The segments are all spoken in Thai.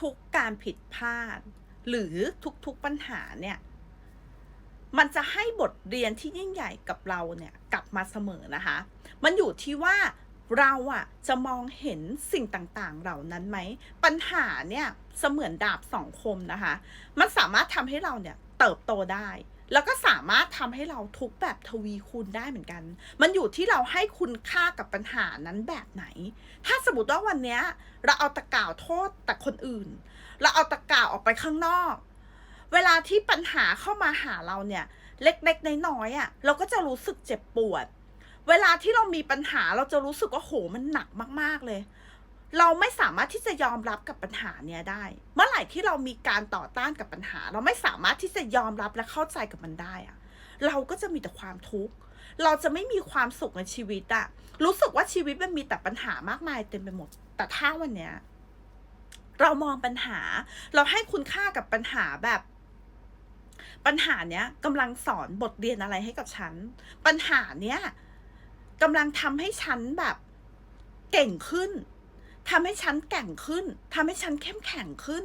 ทุกๆการผิดพลาด หรือทุกๆปัญหาเนี่ย มันจะให้บทเรียนที่ยิ่งใหญ่กับเราเนี่ยกลับมาเสมอนะคะ มันอยู่ที่ว่าเราอะจะมองเห็นสิ่งต่างๆ เหล่านั้นไหม ปัญหาเนี่ยเสมือนดาบสองคมนะคะ มันสามารถทำให้เราเนี่ยเติบโตได้ แล้วก็สามารถทำให้เราทุกแบบทวีคูณได้เหมือนกัน มันอยู่ที่เราให้คุณค่ากับปัญหานั้นแบบไหน ถ้าสมมติว่าวันเนี้ย เราเอาตะก่าวโทษแต่คนอื่น เราเอาตะก่าวออกไปข้างนอก เวลาที่ปัญหาเข้ามาหาเราเนี่ย เล็กๆน้อยๆอะ เราก็จะรู้สึกเจ็บปวด เวลาที่เรามีปัญหาเราจะรู้สึกว่าโหมันหนักมาก ๆเลย เราไม่สามารถที่จะยอมรับกับปัญหาเนี้ยได้ เมื่อไหร่ที่เรามีการต่อต้านกับปัญหา เราไม่สามารถที่จะยอมรับและเข้าใจกับมันได้อะเราก็จะมีแต่ความทุกข์ เราจะไม่มีความสุขในชีวิตอะรู้สึกว่าชีวิตมันมีแต่ปัญหามากมายเต็มไปหมด แต่ถ้าวันเนี้ยเรามองปัญหา เราให้คุณค่ากับปัญหาแบบ ปัญหาเนี้ยกำลังสอนบทเรียนอะไรให้กับฉัน ปัญหาเนี้ยกำลังทำให้ฉันแบบเก่งขึ้น ทำให้ฉันแก่งขึ้นทำให้ฉันเข้มแข็งขึ้น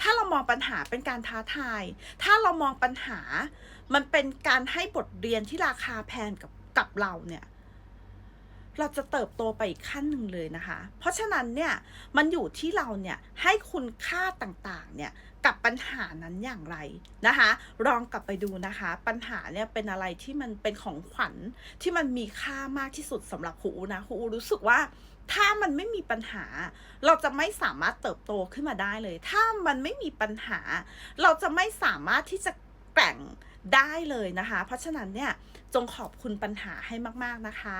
ถ้าเรามองปัญหาเป็นการท้าทาย ถ้าเรามองปัญหา มันเป็นการให้บทเรียนที่ราคาแพงกับกับเราเนี่ย เราจะเติบโตไปอีกขั้นหนึ่งเลยนะคะ เพราะฉะนั้นเนี่ยมันอยู่ที่เราเนี่ยให้คุณค่าต่างๆเนี่ยกับปัญหานั้นอย่างไรนะคะลองกลับไปดูนะคะ ปัญหาเนี่ยเป็นอะไรที่มันเป็นของขวัญที่มันมีค่ามากที่สุดสำหรับครูนะครูอูรู้สึกว่าถ้ามันไม่มีปัญหา เราจะไม่สามารถเติบโตขึ้นมาได้เลย ถ้ามันไม่มีปัญหา เราจะไม่สามารถที่จะแกร่งได้เลยนะคะ เพราะฉะนั้นเนี่ยจงขอบคุณปัญหาให้มาก ๆนะคะ